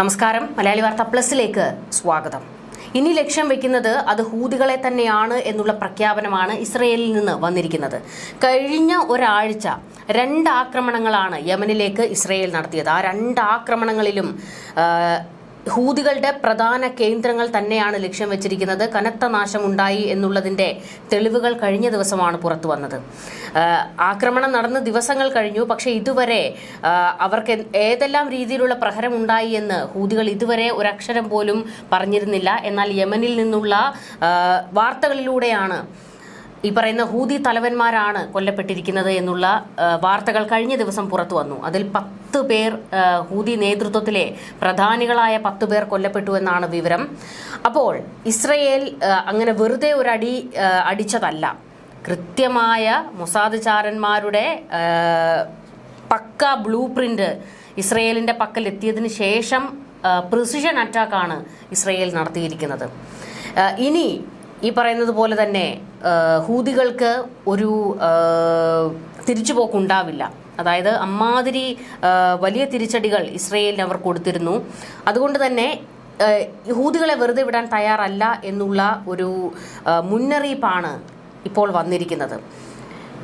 നമസ്കാരം. മലയാളി വാർത്ത പ്ലസിലേക്ക് സ്വാഗതം. ഇനി ലക്ഷ്യം വെക്കുന്നത് അത് ഹൂതികളെ തന്നെയാണ് എന്നുള്ള പ്രഖ്യാപനമാണ് ഇസ്രയേലിൽ നിന്ന് വന്നിരിക്കുന്നത്. കഴിഞ്ഞ ഒരാഴ്ച രണ്ട് ആക്രമണങ്ങളാണ് യമനിലേക്ക് ഇസ്രയേൽ നടത്തിയത്. ആ രണ്ട് ആക്രമണങ്ങളിലും ഹൂതികളുടെ പ്രധാന കേന്ദ്രങ്ങൾ തന്നെയാണ് ലക്ഷ്യം വെച്ചിരിക്കുന്നത്. കനത്ത നാശം ഉണ്ടായി എന്നുള്ളതിന്റെ തെളിവുകൾ കഴിഞ്ഞ ദിവസമാണ് പുറത്തു വന്നത്. ആക്രമണം നടന്ന് ദിവസങ്ങൾ കഴിഞ്ഞു. പക്ഷേ ഇതുവരെ അവർക്ക് ഏതെല്ലാം രീതിയിലുള്ള പ്രഹരം ഉണ്ടായി എന്ന് ഹൂതികൾ ഇതുവരെ ഒരക്ഷരം പോലും പറഞ്ഞിരുന്നില്ല. എന്നാൽ യമനിൽ നിന്നുള്ള വാർത്തകളിലൂടെയാണ് ഈ പറയുന്ന ഹൂതി തലവന്മാരാണ് കൊല്ലപ്പെട്ടിരിക്കുന്നത് എന്നുള്ള വാർത്തകൾ കഴിഞ്ഞ ദിവസം പുറത്തു വന്നു. അതിൽ പത്ത് പേർ ഹൂതി നേതൃത്വത്തിലെ പ്രധാനികളായ പത്ത് പേർ കൊല്ലപ്പെട്ടു എന്നാണ് വിവരം. അപ്പോൾ ഇസ്രയേൽ അങ്ങനെ വെറുതെ ഒരടി അടി അടിച്ചതല്ല. കൃത്യമായ മൊസാദ് ചാരന്മാരുടെ പക്ക ബ്ലൂ പ്രിന്റ് ഇസ്രയേലിന്റെ പക്കൽ എത്തിയതിന് ശേഷം പ്രിസിഷൻ അറ്റാക്കാണ് ഇസ്രയേൽ നടത്തിയിരിക്കുന്നത്. ഇനി ഈ പറയുന്നത് പോലെ തന്നെ ഹൂതികൾക്ക് ഒരു തിരിച്ചു തിരിച്ചുപോക്കുണ്ടാവില്ല. അതായത് അമ്മാതിരി വലിയ തിരിച്ചടികൾ ഇസ്രയേലിന് അവർ കൊടുത്തിരുന്നു. അതുകൊണ്ട് തന്നെ ഹൂതികളെ വെറുതെ വിടാൻ തയ്യാറല്ല എന്നുള്ള ഒരു മുന്നറിയിപ്പാണ് ഇപ്പോൾ വന്നിരിക്കുന്നത്.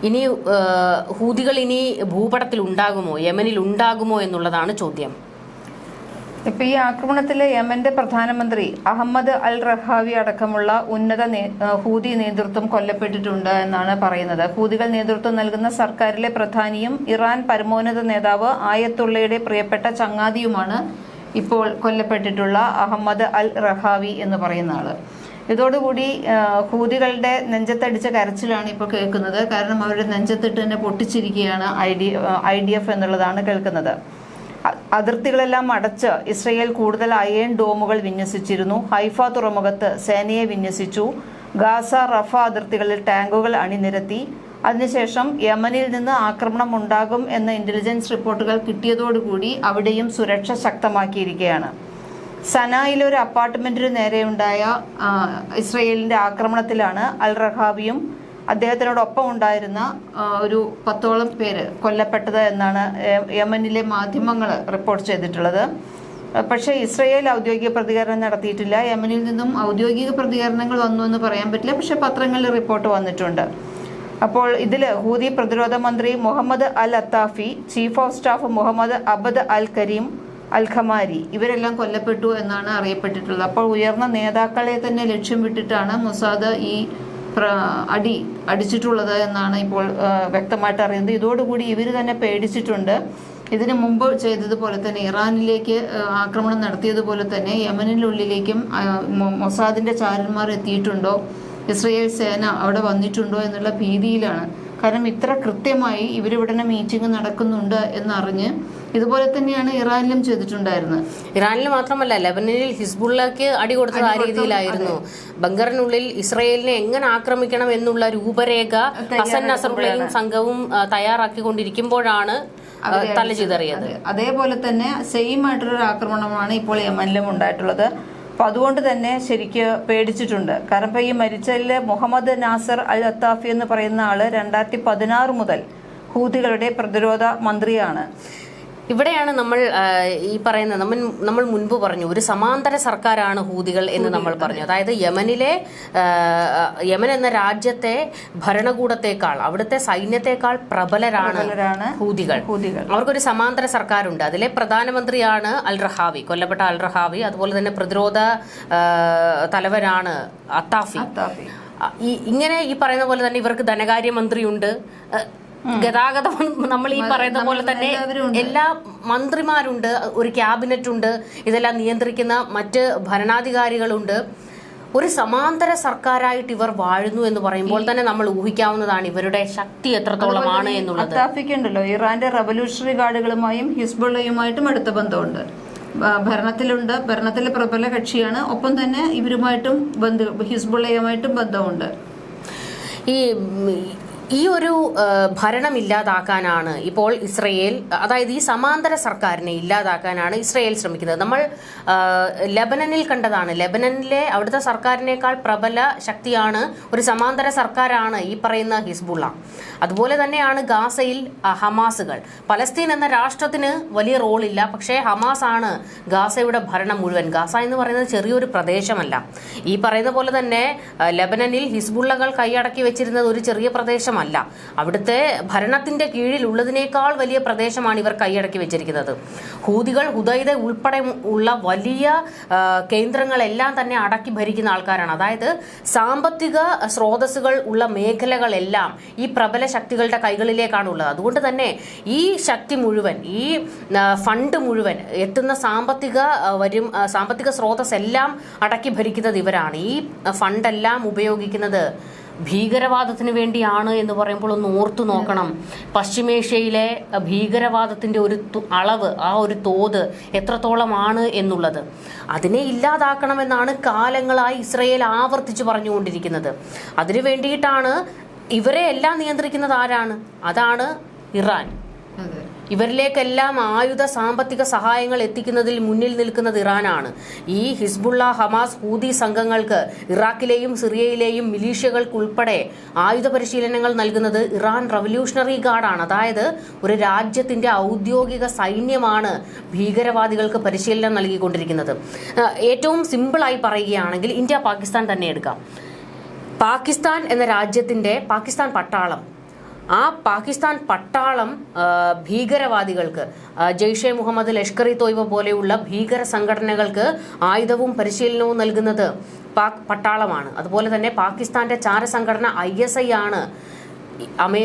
ഇനി ഹൂതികൾ ഇനി ഭൂപടത്തിൽ ഉണ്ടാകുമോ യമനിൽ ഉണ്ടാകുമോ എന്നുള്ളതാണ് ചോദ്യം. ഇപ്പൊ ഈ ആക്രമണത്തിൽ യമന്റെ പ്രധാനമന്ത്രി അഹമ്മദ് അൽ റഹാവി അടക്കമുള്ള ഉന്നത ഹൂതി നേതൃത്വം കൊല്ലപ്പെട്ടിട്ടുണ്ട് എന്നാണ് പറയുന്നത്. ഹൂതികൾ നേതൃത്വം നൽകുന്ന സർക്കാരിലെ പ്രധാനിയും ഇറാൻ പരമോന്നത നേതാവ് ആയത്തുള്ളയുടെ പ്രിയപ്പെട്ട ചങ്ങാതിയുമാണ് ഇപ്പോൾ കൊല്ലപ്പെട്ടിട്ടുള്ള അഹമ്മദ് അൽ റഹാവി എന്ന് പറയുന്ന ആൾ. ഇതോടുകൂടി ഹൂതികളുടെ നെഞ്ചത്തടിച്ച കരച്ചിലാണ് ഇപ്പോൾ കേൾക്കുന്നത്. കാരണം അവരുടെ നെഞ്ചത്തിട്ട് തന്നെ പൊട്ടിച്ചിരിക്കുകയാണ് I D I D F എന്നുള്ളതാണ് കേൾക്കുന്നത്. അതിർത്തികളെല്ലാം അടച്ച് ഇസ്രയേൽ കൂടുതൽ അയേൺ ഡോമുകൾ വിന്യസിച്ചിരുന്നു. ഹൈഫ തുറമുഖത്ത് സേനയെ വിന്യസിച്ചു. ഗാസ റഫ അതിർത്തികളിൽ ടാങ്കുകൾ അണിനിരത്തി. അതിനുശേഷം യമനിൽ നിന്ന് ആക്രമണം ഉണ്ടാകും എന്ന ഇന്റലിജൻസ് റിപ്പോർട്ടുകൾ കിട്ടിയതോടുകൂടി അവിടെയും സുരക്ഷ ശക്തമാക്കിയിരിക്കുകയാണ്. സനായിലെ ഒരു അപ്പാർട്ട്മെന്റിന് നേരെയുണ്ടായ ഇസ്രയേലിന്റെ ആക്രമണത്തിലാണ് അൽ റഹാബിയും അദ്ദേഹത്തിനോടൊപ്പം ഉണ്ടായിരുന്ന ഒരു പത്തോളം പേര് കൊല്ലപ്പെട്ടത് എന്നാണ് യമനിലെ മാധ്യമങ്ങൾ റിപ്പോർട്ട് ചെയ്തിട്ടുള്ളത്. പക്ഷേ ഇസ്രയേൽ ഔദ്യോഗിക പ്രതികരണം നടത്തിയിട്ടില്ല. യമനിൽ നിന്നും ഔദ്യോഗിക പ്രതികരണങ്ങൾ വന്നു എന്ന് പറയാൻ പറ്റില്ല. പക്ഷേ പത്രങ്ങളിൽ റിപ്പോർട്ട് വന്നിട്ടുണ്ട്. അപ്പോൾ ഇതിൽ ഹൂതി പ്രതിരോധ മന്ത്രി Muhammad al Atifi chief of staff Muhammad Abd al Karim al Ghamari ഇവരെല്ലാം കൊല്ലപ്പെട്ടു എന്നാണ് അറിയപ്പെട്ടിട്ടുള്ളത്. അപ്പോൾ ഉയർന്ന നേതാക്കളെ തന്നെ ലക്ഷ്യം വിട്ടിട്ടാണ് മുസാദ് ഈ അടി അടിച്ചിട്ടുള്ളത് എന്നാണ് ഇപ്പോൾ വ്യക്തമായിട്ട് അറിയുന്നത്. ഇതോടുകൂടി ഇവർ തന്നെ പേടിച്ചിട്ടുണ്ട്. ഇതിനു മുമ്പ് ചെയ്തതുപോലെ തന്നെ ഇറാനിലേക്ക് ആക്രമണം നടത്തിയതുപോലെ തന്നെ യമനിനുള്ളിലേക്കും മൊസാദിന്റെ ചാരന്മാർ എത്തിയിട്ടുണ്ടോ? ഇസ്രയേൽ സേന അവിടെ വന്നിട്ടുണ്ടോ എന്നുള്ള ഭീതിയിലാണ്. കാരണം ഇത്ര കൃത്യമായി ഇവരിവിടെ മീറ്റിംഗ് നടക്കുന്നുണ്ട് എന്നറിഞ്ഞ് ഇതുപോലെ തന്നെയാണ് ഇറാനിലും ചെയ്തിട്ടുണ്ടായിരുന്നത്. ഇറാനിൽ മാത്രമല്ല ലെബനനിൽ ഹിസ്ബുള്ളക്ക് അടി കൊടുത്തത് ആ രീതിയിലായിരുന്നു. ബങ്കറിനുള്ളിൽ ഇസ്രയേലിനെ എങ്ങനെ ആക്രമിക്കണം എന്നുള്ള രൂപരേഖ ഹസൻ നസറുള്ളയും സംഘവും തയ്യാറാക്കി തയ്യാറാക്കിക്കൊണ്ടിരിക്കുമ്പോഴാണ് തല ചെയ്തറിയത് അതേപോലെ തന്നെ സെയിം ആയിട്ടുള്ളൊരു ആക്രമണമാണ് ഇപ്പോൾ യമനിലും ഉണ്ടായിട്ടുള്ളത്. അപ്പൊ അതുകൊണ്ട് തന്നെ ശരിക്ക് പേടിച്ചിട്ടുണ്ട്. കാരണം ഇപ്പൊ ഈ മരിച്ചതിൽ മുഹമ്മദ് നാസർ അൽ അത്താഫി എന്ന് പറയുന്ന ആൾ രണ്ടായിരത്തി പതിനാറ് മുതൽ ഹൂതികളുടെ പ്രതിരോധ മന്ത്രിയാണ്. ഇവിടെയാണ് നമ്മൾ ഈ പറയുന്നത് നമ്മൾ നമ്മൾ മുൻപ് പറഞ്ഞു ഒരു സമാന്തര സർക്കാരാണ് ഹൂതികൾ എന്ന് നമ്മൾ പറഞ്ഞു. അതായത് യമനിലെ യമൻ എന്ന രാജ്യത്തെ ഭരണകൂടത്തെക്കാൾ അവിടുത്തെ സൈന്യത്തെക്കാൾ പ്രബലരാണ് ഹൂതികൾ. അവർക്കൊരു സമാന്തര സർക്കാരുണ്ട്. അതിലെ പ്രധാനമന്ത്രിയാണ് അൽ റഹാവി കൊല്ലപ്പെട്ട അൽ റഹാവി അതുപോലെ തന്നെ പ്രതിരോധ തലവനാണ് അത്താഫി. ഈ ഇങ്ങനെ ഈ പറയുന്ന പോലെ തന്നെ ഇവർക്ക് ധനകാര്യമന്ത്രിയുണ്ട്. ഗതാഗത നമ്മൾ ഈ പറയുന്ന പോലെ തന്നെ എല്ലാ മന്ത്രിമാരുണ്ട് ഒരു ക്യാബിനറ്റ് ഉണ്ട് ഇതെല്ലാം നിയന്ത്രിക്കുന്ന മറ്റ് ഭരണാധികാരികളുണ്ട്. ഒരു സമാന്തര സർക്കാരായിട്ട് ഇവർ വാഴുന്നു എന്ന് പറയുമ്പോൾ തന്നെ നമ്മൾ ഊഹിക്കാവുന്നതാണ് ഇവരുടെ ശക്തി എത്രത്തോളമാണ് എന്നുള്ളത്. അത്താഫിക്ക് ഉണ്ടല്ലോ ഇറാന്റെ റവല്യൂഷണറി ഗാർഡുകളുമായും ഹിസ്ബുള്ളയുമായിട്ടും അടുത്ത ബന്ധമുണ്ട്. ഭരണത്തിലുണ്ട് ഭരണത്തിലെ പ്രബല കക്ഷിയാണ് ഒപ്പം തന്നെ ഇവരുമായിട്ടും ബന്ധു ഹിസ്ബുള്ളയുമായിട്ടും ബന്ധമുണ്ട്. ഈ ഈ ഒരു ഭരണം ഇല്ലാതാക്കാനാണ് ഇപ്പോൾ ഇസ്രയേൽ അതായത് ഈ സമാന്തര സർക്കാരിനെ ഇല്ലാതാക്കാനാണ് ഇസ്രയേൽ ശ്രമിക്കുന്നത്. നമ്മൾ ലബനനിൽ കണ്ടതാണ്. ലബനനിലെ അവിടുത്തെ സർക്കാരിനേക്കാൾ പ്രബല ശക്തിയാണ് ഒരു സമാന്തര സർക്കാരാണ് ഈ പറയുന്ന ഹിസ്ബുള്ള. അതുപോലെ തന്നെയാണ് ഗാസയിൽ ഹമാസുകൾ. പലസ്തീൻ എന്ന രാഷ്ട്രത്തിന് വലിയ റോളില്ല. പക്ഷേ ഹമാസ് ആണ് ഗാസയുടെ ഭരണം മുഴുവൻ. ഗാസ എന്ന് പറയുന്നത് ചെറിയൊരു പ്രദേശമല്ല. ഈ പറയുന്ന പോലെ തന്നെ ലബനനിൽ ഹിസ്ബുള്ളകൾ കൈയടക്കി വെച്ചിരുന്നത് ഒരു ചെറിയ പ്രദേശമല്ല അവിടുത്തെ ഭരണത്തിന്റെ കീഴിൽ ഉള്ളതിനേക്കാൾ വലിയ പ്രദേശമാണ് ഇവർ കൈയടക്കി വെച്ചിരിക്കുന്നത്. ഹൂതികൾ ഹുദൈദ ഉൾപ്പെടെ ഉള്ള വലിയ കേന്ദ്രങ്ങളെല്ലാം തന്നെ അടക്കി ഭരിക്കുന്ന ആൾക്കാരാണ്. അതായത് സാമ്പത്തിക സ്രോതസ്സുകൾ ഉള്ള മേഖലകളെല്ലാം ഈ പ്രബല ശക്തികളുടെ കൈകളിലേക്കാണ് ഉള്ളത്. അതുകൊണ്ട് തന്നെ ഈ ശക്തി മുഴുവൻ ഈ ഫണ്ട് മുഴുവൻ എത്തുന്ന സാമ്പത്തിക വരും സാമ്പത്തിക സ്രോതസ് എല്ലാം അടക്കി ഭരിക്കുന്നത് ഇവരാണ്. ഈ ഫണ്ടെല്ലാം ഉപയോഗിക്കുന്നത് ഭീകരവാദത്തിന് വേണ്ടിയാണ് എന്ന് പറയുമ്പോൾ ഒന്ന് ഓർത്തു നോക്കണം. പശ്ചിമേഷ്യയിലെ ഭീകരവാദത്തിന്റെ ഒരു അളവ് ആ ഒരു തോത് എത്രത്തോളമാണ് എന്നുള്ളത്. അതിനെ ഇല്ലാതാക്കണമെന്നാണ് കാലങ്ങളായി ഇസ്രയേൽ ആവർത്തിച്ച് പറഞ്ഞുകൊണ്ടിരിക്കുന്നത്. അതിനു വേണ്ടിയിട്ടാണ് ഇവരെ എല്ലാം നിയന്ത്രിക്കുന്നത് ആരാണ്? അതാണ് ഇറാൻ. ഇവരിലേക്കെല്ലാം ആയുധ സാമ്പത്തിക സഹായങ്ങൾ എത്തിക്കുന്നതിൽ മുന്നിൽ നിൽക്കുന്നത് ഇറാനാണ്. ഈ ഹിസ്ബുള്ള ഹമാസ് ഹൂതി സംഘങ്ങൾക്ക് ഇറാഖിലെയും സിറിയയിലെയും മിലീഷ്യകൾക്കുൾപ്പെടെ ആയുധ പരിശീലനങ്ങൾ നൽകുന്നത് ഇറാൻ റവല്യൂഷണറി ഗാർഡാണ്. അതായത് ഒരു രാജ്യത്തിന്റെ ഔദ്യോഗിക സൈന്യമാണ് ഭീകരവാദികൾക്ക് പരിശീലനം നൽകിക്കൊണ്ടിരിക്കുന്നത്. ഏറ്റവും സിമ്പിളായി പറയുകയാണെങ്കിൽ ഇന്ത്യ പാകിസ്ഥാൻ തന്നെ എടുക്കാം. പാകിസ്ഥാൻ എന്ന രാജ്യത്തിന്റെ പാകിസ്ഥാൻ പട്ടാളം ആ പാകിസ്ഥാൻ പട്ടാളം ഭീകരവാദികൾക്ക് ജെയ്ഷെ മുഹമ്മദ് ലഷ്കർ ഇ തോയ്ബ പോലെയുള്ള ഭീകര സംഘടനകൾക്ക് ആയുധവും പരിശീലനവും നൽകുന്നത് പാക് പട്ടാളമാണ്. അതുപോലെ തന്നെ പാകിസ്ഥാന്റെ ചാരസംഘടന ഐ എസ് ഐ ആണ്. അമേ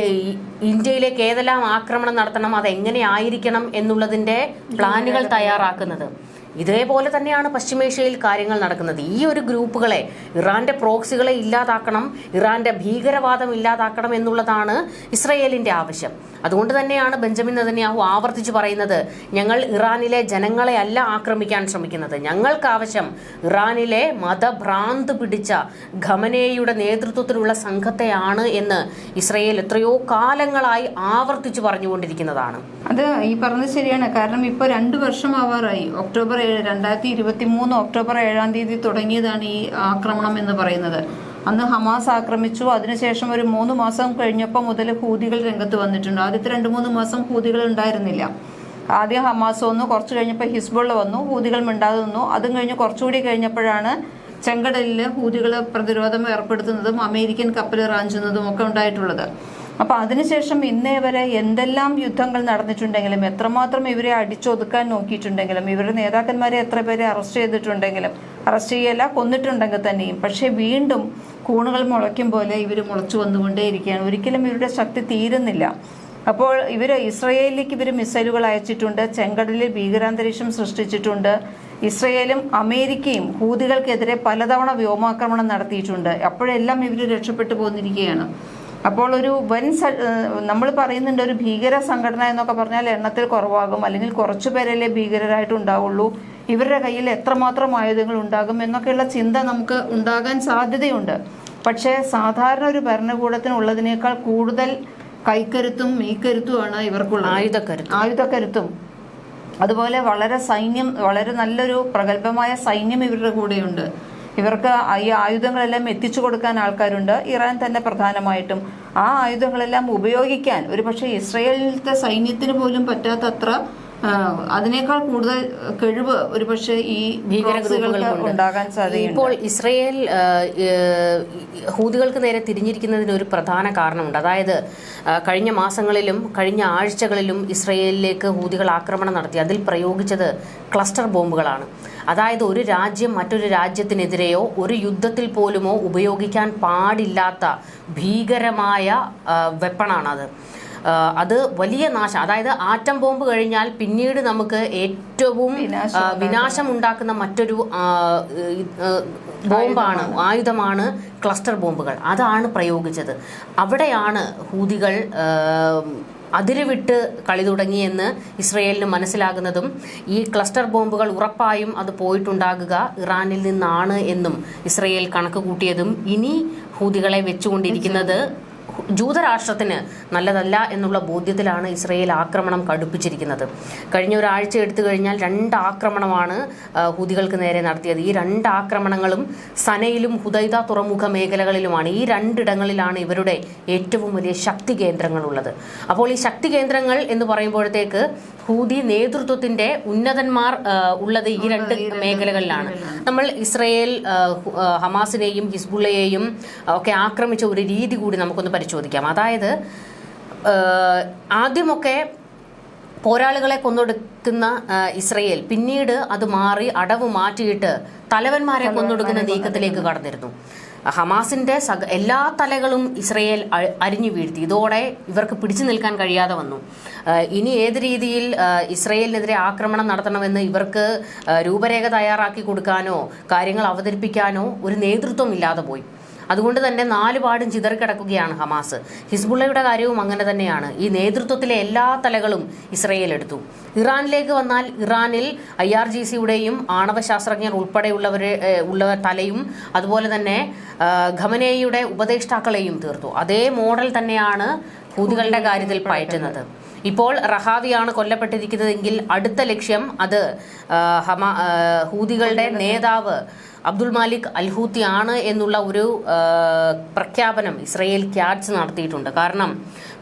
ഇന്ത്യയിലേക്ക് ഏതെല്ലാം ആക്രമണം നടത്തണം അത് എങ്ങനെ ആയിരിക്കണം എന്നുള്ളതിന്റെ പ്ലാനുകൾ തയ്യാറാക്കുന്നത്. ഇതേപോലെ തന്നെയാണ് പശ്ചിമേഷ്യയിൽ കാര്യങ്ങൾ നടക്കുന്നത്. ഈ ഒരു ഗ്രൂപ്പുകളെ ഇറാന്റെ പ്രോക്സികളെ ഇല്ലാതാക്കണം ഇറാന്റെ ഭീകരവാദം ഇല്ലാതാക്കണം എന്നുള്ളതാണ് ഇസ്രയേലിന്റെ ആവശ്യം. അതുകൊണ്ട് തന്നെയാണ് ബെഞ്ചമിൻ നെതന്യാഹു ആവർത്തിച്ചു പറയുന്നത് ഞങ്ങൾ ഇറാനിലെ ജനങ്ങളെ അല്ല ആക്രമിക്കാൻ ശ്രമിക്കുന്നത്. ഞങ്ങൾക്ക് ആവശ്യം ഇറാനിലെ മതഭ്രാന്ത് പിടിച്ച ഖമനേയുടെ നേതൃത്വത്തിലുള്ള സംഘത്തെയാണ് എന്ന് ഇസ്രയേൽ എത്രയോ കാലങ്ങളായി ആവർത്തിച്ചു പറഞ്ഞുകൊണ്ടിരിക്കുന്നതാണ്. അത് ഈ പറഞ്ഞത് ശരിയാണ്. കാരണം ഇപ്പൊ രണ്ടു വർഷം ആവാറായി ഒക്ടോബർ ഏഴ് രണ്ടായിരത്തി ഇരുപത്തി മൂന്ന് ഒക്ടോബർ ഏഴാം തീയതി തുടങ്ങിയതാണ് ഈ ആക്രമണം എന്ന് പറയുന്നത്. അന്ന് ഹമാസ് ആക്രമിച്ചു. അതിനുശേഷം ഒരു മൂന്ന് മാസം കഴിഞ്ഞപ്പോൾ മുതൽ ഹൂതികൾ രംഗത്ത് വന്നിട്ടുണ്ട്. ആദ്യത്തെ രണ്ട് മൂന്ന് മാസം ഹൂതികൾ ഉണ്ടായിരുന്നില്ല. ആദ്യം ഹമാസ് വന്നു കുറച്ച് കഴിഞ്ഞപ്പോൾ ഹിസ്ബുള്ള വന്നു ഹൂതികൾ മിണ്ടാതെ നിന്നു. അതും കഴിഞ്ഞ് കുറച്ചുകൂടി കഴിഞ്ഞപ്പോഴാണ് ചെങ്കടലിൽ ഹൂതികൾ പ്രതിരോധം ഏർപ്പെടുത്തുന്നതും അമേരിക്കൻ കപ്പൽ റാഞ്ചുന്നതും ഒക്കെ ഉണ്ടായിട്ടുള്ളത്. അപ്പൊ അതിനുശേഷം ഇന്നേ വരെ എന്തെല്ലാം യുദ്ധങ്ങൾ നടന്നിട്ടുണ്ടെങ്കിലും എത്രമാത്രം ഇവരെ അടിച്ചൊതുക്കാൻ നോക്കിയിട്ടുണ്ടെങ്കിലും ഇവരുടെ നേതാക്കന്മാരെ എത്ര പേരെ അറസ്റ്റ് ചെയ്തിട്ടുണ്ടെങ്കിലും അറസ്റ്റ് ചെയ്യല്ല കൊന്നിട്ടുണ്ടെങ്കിൽ തന്നെയും. പക്ഷേ വീണ്ടും കൂണുകൾ മുളയ്ക്കും പോലെ ഇവർ മുളച്ചു വന്നുകൊണ്ടേയിരിക്കുകയാണ് ഒരിക്കലും ഇവരുടെ ശക്തി തീരുന്നില്ല. അപ്പോൾ ഇവർ ഇസ്രയേലിലേക്ക് ഇവർ മിസൈലുകൾ അയച്ചിട്ടുണ്ട് ചെങ്കടലിൽ ഭീകരാന്തരീക്ഷം സൃഷ്ടിച്ചിട്ടുണ്ട്. ഇസ്രയേലും അമേരിക്കയും ഹൂതികൾക്കെതിരെ പലതവണ വ്യോമാക്രമണം നടത്തിയിട്ടുണ്ട്. അപ്പോഴെല്ലാം ഇവർ രക്ഷപ്പെട്ടു പോന്നിരിക്കുകയാണ്. അപ്പോൾ ഒരു വൻ നമ്മൾ പറയുന്നുണ്ട് ഒരു ഭീകര സംഘടന എന്നൊക്കെ പറഞ്ഞാൽ എണ്ണത്തിൽ കുറവാകും അല്ലെങ്കിൽ കുറച്ചു പേരല്ലേ ഭീകരരായിട്ട് ഉണ്ടാവുള്ളൂ. ഇവരുടെ കയ്യിൽ എത്രമാത്രം ആയുധങ്ങൾ ഉണ്ടാകും എന്നൊക്കെയുള്ള ചിന്ത നമുക്ക് ഉണ്ടാകാൻ സാധ്യതയുണ്ട്. പക്ഷേ സാധാരണ ഒരു ഭരണകൂടത്തിനുള്ളതിനേക്കാൾ കൂടുതൽ കൈക്കരുത്തും മീക്കരുത്തുമാണ് ഇവർക്കുള്ള ആയുധക്കരുത്തും. ആയുധക്കരുത്തും. അതുപോലെ വളരെ സൈന്യം വളരെ നല്ലൊരു പ്രഗത്ഭമായ സൈന്യം ഇവരുടെ കൂടെയുണ്ട്. ഇവർക്ക് ഈ ആയുധങ്ങളെല്ലാം എത്തിച്ചു കൊടുക്കാൻ ആൾക്കാരുണ്ട്. ഇറാൻ തന്നെ പ്രധാനമായിട്ടും. ആ ആയുധങ്ങളെല്ലാം ഉപയോഗിക്കാൻ ഒരുപക്ഷെ ഇസ്രയേലിലത്തെ സൈന്യത്തിന് പോലും പറ്റാത്തത്ര അതിനേക്കാൾ കൂടുതൽ കഴിവ് ഒരുപക്ഷെ ഈ. ഉണ്ടാകാൻ സാധ്യതയുണ്ട്. ഇപ്പോൾ ഇസ്രയേൽ ഹൂതികൾക്ക് നേരെ തിരിഞ്ഞിരിക്കുന്നതിന് ഒരു പ്രധാന കാരണമുണ്ട്. അതായത് കഴിഞ്ഞ മാസങ്ങളിലും കഴിഞ്ഞ ആഴ്ചകളിലും ഇസ്രയേലിലേക്ക് ഹൂതികൾ ആക്രമണം നടത്തി. അതിൽ പ്രയോഗിച്ചത് ക്ലസ്റ്റർ ബോംബുകളാണ്. അതായത് ഒരു രാജ്യം മറ്റൊരു രാജ്യത്തിനെതിരെയോ ഒരു യുദ്ധത്തിൽ പോലുമോ ഉപയോഗിക്കാൻ പാടില്ലാത്ത ഭീകരമായ വെപ്പണാണത്. അത് വലിയ നാശം. അതായത് ആറ്റം ബോംബ് കഴിഞ്ഞാൽ പിന്നീട് നമുക്ക് ഏറ്റവും വിനാശം ഉണ്ടാക്കുന്ന മറ്റൊരു ബോംബാണ് ആയുധമാണ്. ക്ലസ്റ്റർ ബോംബുകൾ. അതാണ് പ്രയോഗിച്ചത്. അവിടെയാണ് ഹൂതികൾ അതിരുവിട്ട് കളി തുടങ്ങിയെന്ന് ഇസ്രയേലിന് മനസ്സിലാകുന്നതും ഈ ക്ലസ്റ്റർ ബോംബുകൾ ഉറപ്പായും അത് പോയിട്ടുണ്ടാകുക ഇറാനിൽ നിന്നാണ് എന്നും ഇസ്രയേൽ കണക്ക് കൂട്ടിയതും ഇനി ഹൂതികളെ വെച്ചുകൊണ്ടിരിക്കുന്നത് ജൂതരാഷ്ട്രത്തിന് നല്ലതല്ല എന്നുള്ള ബോധ്യത്തിലാണ് ഇസ്രയേൽ ആക്രമണം കടുപ്പിച്ചിരിക്കുന്നത്. കഴിഞ്ഞ ഒരാഴ്ച എടുത്തു കഴിഞ്ഞാൽ രണ്ട് ആക്രമണമാണ് ഹുദികൾക്ക് നേരെ നടത്തിയത്. ഈ രണ്ട് ആക്രമണങ്ങളും സനയിലും ഹുദൈദ തുറമുഖ മേഖലകളിലുമാണ്. ഈ രണ്ടിടങ്ങളിലാണ് ഇവരുടെ ഏറ്റവും വലിയ ശക്തി കേന്ദ്രങ്ങളുള്ളത് അപ്പോൾ ഈ ശക്തി കേന്ദ്രങ്ങൾ എന്ന് പറയുമ്പോഴത്തേക്ക് ഹൂതി നേതൃത്വത്തിന്റെ ഉന്നതന്മാർ ഉള്ളത് ഈ രണ്ട് മേഖലകളിലാണ്. നമ്മൾ ഇസ്രയേൽ ഹമാസിനെയും ഹിസ്ബുള്ളയെയും ഒക്കെ ആക്രമിച്ച ഒരു രീതി കൂടി നമുക്കൊന്ന് പരിശോധിക്കാം. അതായത് ആദ്യമൊക്കെ പോരാളികളെ കൊന്നൊടുക്കുന്ന ഇസ്രയേൽ പിന്നീട് അത് മാറി അടവ് മാറ്റിയിട്ട് തലവന്മാരെ കൊന്നൊടുക്കുന്ന നീക്കത്തിലേക്ക് കടന്നിരുന്നു. ഹമാസിന്റെ സക എല്ലാ തലകളും ഇസ്രയേൽ അരിഞ്ഞു വീഴ്ത്തി. ഇതോടെ ഇവർക്ക് പിടിച്ചു നിൽക്കാൻ കഴിയാതെ വന്നു. ഇനി ഏത് രീതിയിൽ ഇസ്രയേലിനെതിരെ ആക്രമണം നടത്തണമെന്ന് ഇവർക്ക് രൂപരേഖ തയ്യാറാക്കി കൊടുക്കാനോ കാര്യങ്ങൾ അവതരിപ്പിക്കാനോ ഒരു നേതൃത്വം ഇല്ലാതെ പോയി. അതുകൊണ്ട് തന്നെ നാലുപാടും ചിതറിക്കിടക്കുകയാണ് ഹമാസ്. ഹിസ്ബുള്ളയുടെ കാര്യവും അങ്ങനെ തന്നെയാണ്. ഈ നേതൃത്വത്തിലെ എല്ലാ തലകളും ഇസ്രയേൽ എടുത്തു ഇറാനിലേക്ക് വന്നാൽ ഇറാനിൽ ഐ ആർ ജി സിയുടെയും ആണവ ശാസ്ത്രജ്ഞർ ഉൾപ്പെടെയുള്ളവരെ ഉള്ള തലയും അതുപോലെ തന്നെ ഖമനേയുടെ ഉപദേഷ്ടാക്കളെയും തീർത്തു. അതേ മോഡൽ തന്നെയാണ് ഹൂതികളുടെ കാര്യത്തിൽ പയറ്റുന്നത്. ഇപ്പോൾ റഹാവിയാണ് കൊല്ലപ്പെട്ടിരിക്കുന്നതെങ്കിൽ അടുത്ത ലക്ഷ്യം അത് ഹമാ ഹൂതികളുടെ നേതാവ് അബ്ദുൾ മാലിക് അൽഹൂത്തി ആണ് എന്നുള്ള ഒരു പ്രഖ്യാപനം ഇസ്രയേൽ ക്യാച്ച് നടത്തിയിട്ടുണ്ട്. കാരണം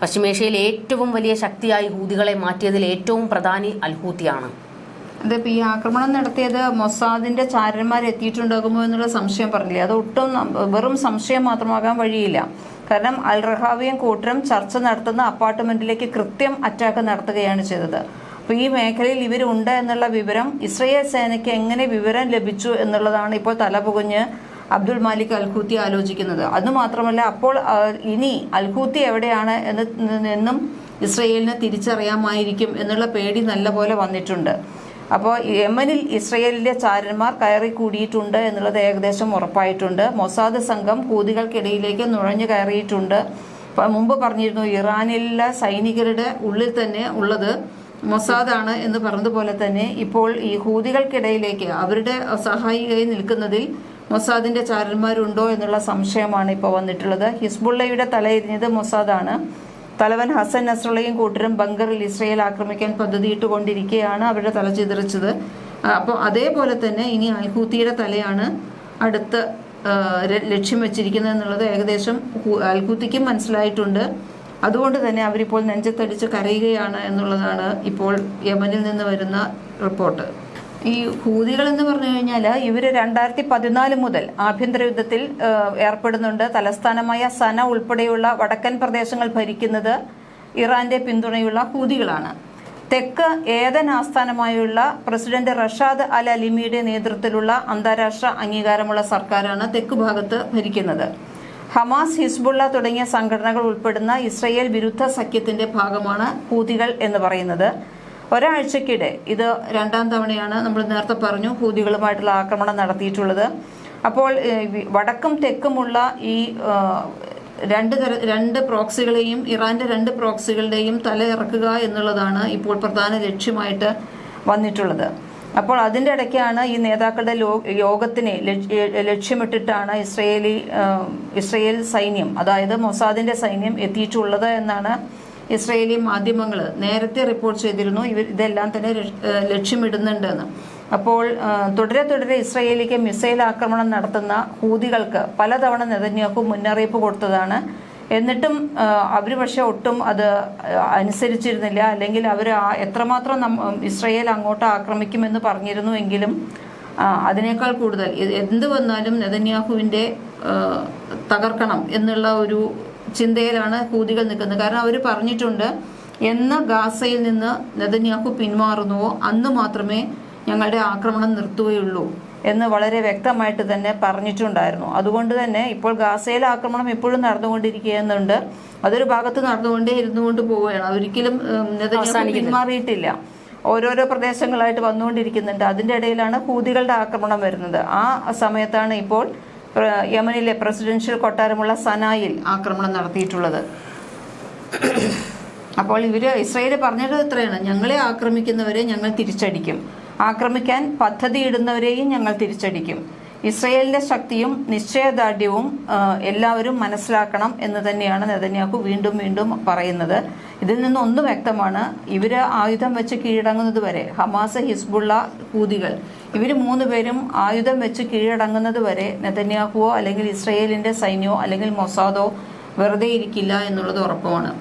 പശ്ചിമേഷ്യയിൽ ഏറ്റവും വലിയ ശക്തിയായി ഹൂതികളെ മാറ്റിയതിൽ ഏറ്റവും പ്രധാനി അൽഹൂത്തിയാണ്. അതിപ്പോ ഈ ആക്രമണം നടത്തിയത് മൊസാദിന്റെ ചാരന്മാർ എത്തിയിട്ടുണ്ടാകുമോ എന്നുള്ള സംശയം പറഞ്ഞില്ലേ? അത് ഒട്ടും വെറും സംശയം മാത്രമാകാൻ വഴിയില്ല. കാരണം അൽ റഹാവിയും കൂട്ടരും ചർച്ച നടത്തുന്ന അപ്പാർട്ട്മെന്റിലേക്ക് കൃത്യം അറ്റാക്ക് നടത്തുകയാണ് ചെയ്തത്. അപ്പൊ ഈ മേഖലയിൽ ഇവരുണ്ട് എന്നുള്ള വിവരം ഇസ്രയേൽ സേനയ്ക്ക് എങ്ങനെ വിവരം ലഭിച്ചു എന്നുള്ളതാണ് ഇപ്പോൾ തലപുകഞ്ഞ് അബ്ദുൾ മാലിക് അൽഖൂത്തി ആലോചിക്കുന്നത്. അതുമാത്രമല്ല അപ്പോൾ ഇനി അൽഖൂത്തി എവിടെയാണ് എന്ന് എന്നും ഇസ്രയേലിന് തിരിച്ചറിയാമായിരിക്കും എന്നുള്ള പേടി നല്ലപോലെ വന്നിട്ടുണ്ട്. അപ്പോൾ യമനിൽ ഇസ്രയേലിന്റെ ചാരന്മാർ കയറി കൂടിയിട്ടുണ്ട് എന്നുള്ളത് ഏകദേശം ഉറപ്പായിട്ടുണ്ട്. മൊസാദ് സംഘം കൂതികൾക്കിടയിലേക്ക് നുഴഞ്ഞു കയറിയിട്ടുണ്ട്. മുമ്പ് പറഞ്ഞിരുന്നു ഇറാനിലെ സൈനികരുടെ ഉള്ളിൽ തന്നെ ഉള്ളത് മൊസാദാണ് എന്ന് പറഞ്ഞതുപോലെ തന്നെ ഇപ്പോൾ ഈ ഹൂതികൾക്കിടയിലേക്ക് അവരുടെ സഹായികയായി നിൽക്കുന്നതിൽ മൊസാദിന്റെ ചാരന്മാരുണ്ടോ എന്നുള്ള സംശയമാണ് ഇപ്പോൾ വന്നിട്ടുള്ളത്. ഹിസ്ബുള്ളയുടെ തലയിരിഞ്ഞത് മൊസാദാണ് തലവൻ ഹസൻ നസ്രുള്ളയും കൂട്ടരും ബങ്കറിൽ ഇസ്രയേൽ ആക്രമിക്കാൻ പദ്ധതിയിട്ടുകൊണ്ടിരിക്കുകയാണ് അവരുടെ തല ചിതറിച്ചത്. അപ്പോൾ അതേപോലെ തന്നെ ഇനി അൽഹൂത്തിയുടെ തലയാണ് അടുത്ത ലക്ഷ്യം വെച്ചിരിക്കുന്നത് എന്നുള്ളത് ഏകദേശം അൽഹൂത്തിക്കും മനസ്സിലായിട്ടുണ്ട്. അതുകൊണ്ട് തന്നെ അവരിപ്പോൾ നെഞ്ചത്തടിച്ച് കരയുകയാണ് എന്നുള്ളതാണ് ഇപ്പോൾ യമനിൽ നിന്ന് വരുന്ന റിപ്പോർട്ട്. ഈ ഹൂതികൾ എന്ന് പറഞ്ഞു കഴിഞ്ഞാൽ ഇവർ രണ്ടായിരത്തി പതിനാല് മുതൽ ആഭ്യന്തര യുദ്ധത്തിൽ ഏർപ്പെടുന്നുണ്ട്. തലസ്ഥാനമായ സന ഉൾപ്പെടെയുള്ള വടക്കൻ പ്രദേശങ്ങൾ ഭരിക്കുന്നത് ഇറാന്റെ പിന്തുണയുള്ള ഹൂതികളാണ്. തെക്ക് ഏതൻ ആസ്ഥാനമായുള്ള പ്രസിഡന്റ് റഷാദ് അൽ അലിമിയുടെ നേതൃത്വത്തിലുള്ള അന്താരാഷ്ട്ര അംഗീകാരമുള്ള സർക്കാരാണ് തെക്ക് ഭാഗത്ത് ഭരിക്കുന്നത്. ഹമാസ് ഹിസ്ബുള്ള തുടങ്ങിയ സംഘടനകൾ ഉൾപ്പെടുന്ന ഇസ്രയേൽ വിരുദ്ധ സഖ്യത്തിന്റെ ഭാഗമാണ് ഹൂതികൾ എന്ന് പറയുന്നത്. ഒരാഴ്ചക്കിടെ ഇത് രണ്ടാം തവണയാണ് നമ്മൾ നേരത്തെ പറഞ്ഞു ഹൂതികളുമായിട്ടുള്ള ആക്രമണം നടത്തിയിട്ടുള്ളത്. അപ്പോൾ വടക്കും തെക്കുമുള്ള ഈ രണ്ട് തര രണ്ട് പ്രോക്സികളെയും ഇറാന്റെ രണ്ട് പ്രോക്സികളുടെയും തല ഇറക്കുക എന്നുള്ളതാണ് ഇപ്പോൾ പ്രധാന ലക്ഷ്യമായിട്ട് വന്നിട്ടുള്ളത്. അപ്പോൾ അതിന്റെ ഇടയ്ക്കാണ് ഈ നേതാക്കളുടെ യോഗത്തിനെ ലക്ഷ്യമിട്ടിട്ടാണ് ഇസ്രയേലി ഇസ്രയേൽ സൈന്യം അതായത് മൊസാദിന്റെ സൈന്യം എത്തിയിട്ടുള്ളത് എന്നാണ് ഇസ്രയേലി മാധ്യമങ്ങൾ നേരത്തെ റിപ്പോർട്ട് ചെയ്തിരുന്നു. ഇവർ ഇതെല്ലാം തന്നെ ലക്ഷ- ലക്ഷ്യമിടുന്നുണ്ടെന്ന്. അപ്പോൾ തുടരെ തുടരെ ഇസ്രയേലിക്ക് മിസൈൽ ആക്രമണം നടത്തുന്ന ഹൂതികൾക്ക് പലതവണ നെതന്യാഹു മുന്നറിയിപ്പ് കൊടുത്തതാണ്. എന്നിട്ടും അവർ പക്ഷെ ഒട്ടും അത് അനുസരിച്ചിരുന്നില്ല. അല്ലെങ്കിൽ അവർ എത്രമാത്രം ഇസ്രയേൽ അങ്ങോട്ട് ആക്രമിക്കുമെന്ന് പറഞ്ഞിരുന്നു എങ്കിലും അതിനേക്കാൾ കൂടുതൽ. എന്ത് വന്നാലും നെതന്യാഹുവിന്റെ തകർക്കണം എന്നുള്ള ഒരു ചിന്തയിലാണ് ഹൂതികൾ നിൽക്കുന്നത്. കാരണം അവർ പറഞ്ഞിട്ടുണ്ട് എന്ന് ഗാസയിൽ നിന്ന് നെതന്യാഹു പിന്മാറുന്നുവോ അന്ന് മാത്രമേ ഞങ്ങളുടെ ആക്രമണം നിർത്തുകയുള്ളൂ എന്ന് വളരെ വ്യക്തമായിട്ട് തന്നെ പറഞ്ഞിട്ടുണ്ടായിരുന്നു. അതുകൊണ്ട് തന്നെ ഇപ്പോൾ ഗാസയിലെ ആക്രമണം ഇപ്പോഴും നടന്നുകൊണ്ടിരിക്കുന്നുണ്ട്. അതൊരു ഭാഗത്ത് നടന്നുകൊണ്ടേ ഇരുന്നു കൊണ്ട് പോവുകയാണ്. ഒരിക്കലും നെതന്യാഹു പിന്മാറിയിട്ടില്ല. ഓരോരോ പ്രദേശങ്ങളായിട്ട് വന്നുകൊണ്ടിരിക്കുന്നുണ്ട്. അതിന്റെ ഇടയിലാണ് ഹൂതികളുടെ ആക്രമണം വരുന്നത്. ആ സമയത്താണ് ഇപ്പോൾ യമനിലെ പ്രസിഡൻഷ്യൽ കൊട്ടാരമുള്ള സനായിൽ ആക്രമണം നടത്തിയിട്ടുള്ളത്. അപ്പോൾ ഇവർ ഇസ്രയേൽ പറഞ്ഞത് ഇത്രയാണ്. ഞങ്ങളെ ആക്രമിക്കുന്നവരെ ഞങ്ങൾ തിരിച്ചടിക്കും. ആക്രമിക്കാൻ പദ്ധതിയിടുന്നവരെയും ഞങ്ങൾ തിരിച്ചടിക്കും. ഇസ്രയേലിന്റെ ശക്തിയും നിശ്ചയദാർഢ്യവും എല്ലാവരും മനസ്സിലാക്കണം എന്ന് തന്നെയാണ് നെതന്യാഹു വീണ്ടും വീണ്ടും പറയുന്നത്. ഇതിൽ നിന്ന് ഒന്ന് വ്യക്തമാണ് ഇവർ ആയുധം വെച്ച് കീഴടങ്ങുന്നത് വരെ ഹമാസ് ഹിസ്ബുള്ള ഹൂതികൾ ഇവർ മൂന്ന് പേരും ആയുധം വെച്ച് കീഴടങ്ങുന്നത് വരെ നെതന്യാഹുവോ അല്ലെങ്കിൽ ഇസ്രയേലിന്റെ സൈന്യമോ അല്ലെങ്കിൽ മൊസാദോ വെറുതെ ഇരിക്കില്ല എന്നുള്ളത് ഉറപ്പാണ്.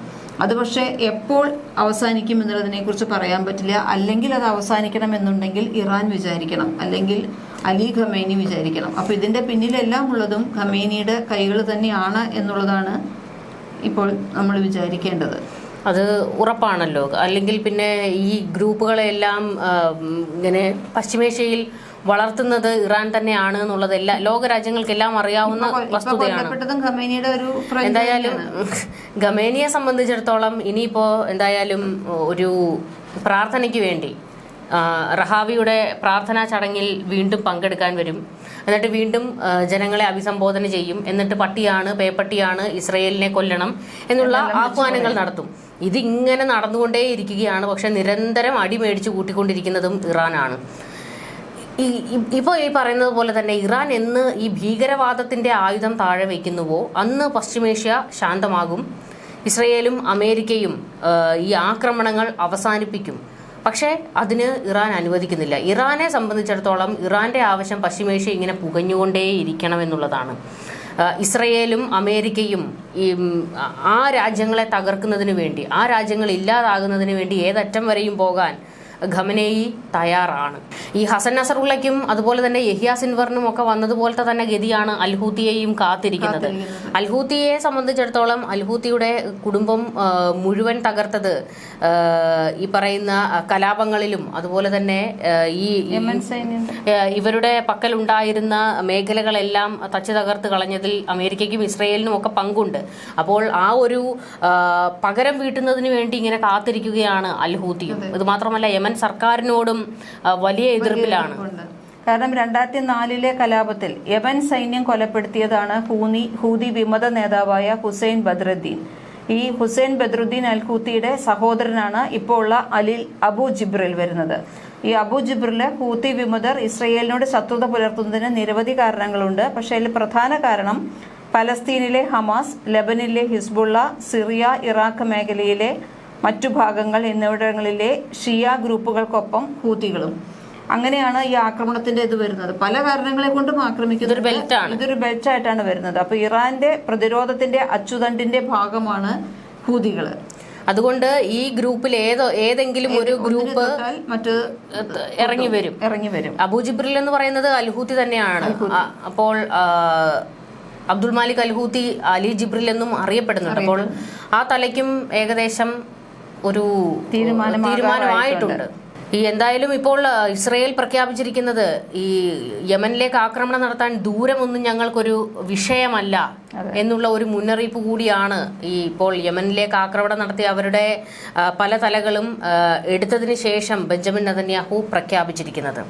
അത് പക്ഷേ എപ്പോൾ അവസാനിക്കും എന്നുള്ളതിനെ കുറിച്ച് പറയാൻ പറ്റില്ല. അല്ലെങ്കിൽ അത് അവസാനിക്കണം എന്നുണ്ടെങ്കിൽ ഇറാൻ വിചാരിക്കണം. അല്ലെങ്കിൽ അലി ഖമേനി വിചാരിക്കണം. അപ്പൊ ഇതിന്റെ പിന്നിലെല്ലാം ഉള്ളതും ഖമേനിയുടെ കൈകൾ തന്നെയാണ് എന്നുള്ളതാണ് ഇപ്പോൾ നമ്മൾ വിചാരിക്കേണ്ടത്. അത് ഉറപ്പാണല്ലോ. അല്ലെങ്കിൽ പിന്നെ ഈ ഗ്രൂപ്പുകളെല്ലാം ഇങ്ങനെ പശ്ചിമേഷ്യയിൽ വളർത്തുന്നത് ഇറാൻ തന്നെയാണ് എന്നുള്ളത് എല്ലാ ലോകരാജ്യങ്ങൾക്കെല്ലാം അറിയാവുന്ന വസ്തുതയാണ്. എന്തായാലും ഗമേനിയെ സംബന്ധിച്ചിടത്തോളം ഇനിയിപ്പോ എന്തായാലും ഒരു പ്രാർത്ഥനയ്ക്ക് വേണ്ടി റഹാവിയുടെ പ്രാർത്ഥനാ ചടങ്ങിൽ വീണ്ടും പങ്കെടുക്കാൻ വരും. എന്നിട്ട് വീണ്ടും ജനങ്ങളെ അഭിസംബോധന ചെയ്യും. എന്നിട്ട് പട്ടിയാണ് പേപ്പട്ടിയാണ് ഇസ്രയേലിനെ കൊല്ലണം എന്നുള്ള ആഹ്വാനങ്ങൾ നടത്തും. ഇതിങ്ങനെ നടന്നുകൊണ്ടേ ഇരിക്കുകയാണ് പക്ഷെ നിരന്തരം അടിമേടിച്ച് കൂട്ടിക്കൊണ്ടിരിക്കുന്നതും ഇറാനാണ്. ഈ ഇപ്പോൾ ഈ പറയുന്നത് പോലെ തന്നെ ഇറാൻ എന്ന് ഈ ഭീകരവാദത്തിന്റെ ആയുധം താഴെ വയ്ക്കുന്നുവോ അന്ന് പശ്ചിമേഷ്യ ശാന്തമാകും. ഇസ്രയേലും അമേരിക്കയും ഈ ആക്രമണങ്ങൾ അവസാനിപ്പിക്കും. പക്ഷേ അതിന് ഇറാൻ അനുവദിക്കുന്നില്ല. ഇറാനെ സംബന്ധിച്ചിടത്തോളം ഇറാന്റെ ആവശ്യം പശ്ചിമേഷ്യ ഇങ്ങനെ പുകഞ്ഞുകൊണ്ടേ ഇരിക്കണം എന്നുള്ളതാണ്. ഇസ്രയേലും അമേരിക്കയും ഈ ആ രാജ്യങ്ങളെ തകർക്കുന്നതിന് വേണ്ടി ആ രാജ്യങ്ങൾ ഇല്ലാതാകുന്നതിന് വേണ്ടി ഏതറ്റം വരെയും പോകാൻ ഖമനേയി തയ്യാറാണ്. ഈ ഹസൻ നസറുള്ളയ്ക്കും അതുപോലെ തന്നെ യഹിയ സിൻവറിനും ഒക്കെ വന്നതുപോലത്തെ തന്നെ ഗതിയാണ് അൽഹൂത്തിയെയും കാത്തിരിക്കുന്നത്. അൽഹൂത്തിയെ സംബന്ധിച്ചിടത്തോളം അൽഹൂത്തിയുടെ കുടുംബം മുഴുവൻ തകർത്തത് ഈ പറയുന്ന കലാപങ്ങളിലും അതുപോലെ തന്നെ ഈ ഇവരുടെ പക്കലുണ്ടായിരുന്ന മേഖലകളെല്ലാം തച്ചു തകർത്ത് കളഞ്ഞതിൽ അമേരിക്കയ്ക്കും ഇസ്രയേലിനും ഒക്കെ പങ്കുണ്ട്. അപ്പോൾ ആ ഒരു പകരം വീട്ടുന്നതിന് വേണ്ടി ഇങ്ങനെ കാത്തിരിക്കുകയാണ് അൽഹൂത്തിയും. ഇത് മാത്രമല്ല യമൻ സർക്കാരിനോടും വലിയ എതിർപ്പിലാണ്. കാരണം രണ്ടായിരത്തി നാലിലെ കലാപത്തിൽ യവൻ സൈന്യം കൊലപ്പെടുത്തിയതാണ് ഹൂനി ഹൂതി വിമത നേതാവായ ഹുസൈൻ ബദ്രുദ്ദീൻ. ഈ ഹുസൈൻ ബദ്രുദ്ദീൻ അൽ ഹൂത്തിയുടെ സഹോദരനാണ് ഇപ്പോൾ ഉള്ള അലിൽ അബു ജിബ്രിൽ വരുന്നത്. ഈ അബു ജിബ്രിൽ ഹൂത്തി വിമതർ ഇസ്രയേലിനോട് ശത്രുത പുലർത്തുന്നതിന് നിരവധി കാരണങ്ങളുണ്ട്. പക്ഷേ അതിൽ പ്രധാന കാരണം പലസ്തീനിലെ ഹമാസ് ലബനിലെ ഹിസ്ബുള്ള സിറിയ ഇറാഖ് മേഖലയിലെ മറ്റു ഭാഗങ്ങൾ എന്നിവിടങ്ങളിലെ ഷിയ ഗ്രൂപ്പുകൾക്കൊപ്പം ഹൂതികളും. അങ്ങനെയാണ് ഈ ആക്രമണത്തിന്റെ ഇത് വരുന്നത്. പല കാരണങ്ങളെ കൊണ്ടും ആക്രമിക്കുന്നത് ഇതൊരു ബെൽറ്റ് ആയിട്ടാണ് വരുന്നത്. അപ്പൊ ഇറാന്റെ പ്രതിരോധത്തിന്റെ അച്ചുതണ്ടിന്റെ ഭാഗമാണ് ഹൂതികൾ. അതുകൊണ്ട് ഈ ഗ്രൂപ്പിൽ ഏതോ ഏതെങ്കിലും ഒരു ഗ്രൂപ്പ് മറ്റ് ഇറങ്ങി വരും. ഇറങ്ങി വരും. അബൂജിബ്രിൽ എന്ന് പറയുന്നത് അൽഹൂത്തി തന്നെയാണ്. അപ്പോൾ അബ്ദുൾ മാലിക് അൽഹൂത്തി അലി ജിബ്രിൽ എന്നും അറിയപ്പെടുന്നുണ്ട്. അപ്പോൾ ആ തലയ്ക്കും ഏകദേശം ഒരു തീരുമാനമായിട്ടുണ്ട്. ഈ എന്തായാലും ഇപ്പോൾ ഇസ്രയേൽ പ്രഖ്യാപിച്ചിരിക്കുന്നത് ഈ യമനിലേക്ക് ആക്രമണം നടത്താൻ ദൂരമൊന്നും ഞങ്ങൾക്കൊരു വിഷയമല്ല എന്നുള്ള ഒരു മുന്നറിയിപ്പ് കൂടിയാണ് ഈ ഇപ്പോൾ യമനിലേക്ക് ആക്രമണം നടത്തി അവരുടെ പല തലകളും എടുത്തതിന് ശേഷം ബെഞ്ചമിൻ നതന്യാഹു പ്രഖ്യാപിച്ചിരിക്കുന്നത്.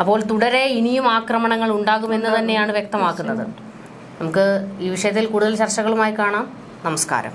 അപ്പോൾ തുടരെ ഇനിയും ആക്രമണങ്ങൾ ഉണ്ടാകുമെന്ന് തന്നെയാണ് വ്യക്തമാക്കുന്നത്. നമുക്ക് ഈ വിഷയത്തിൽ കൂടുതൽ ചർച്ചകളുമായി കാണാം. നമസ്കാരം.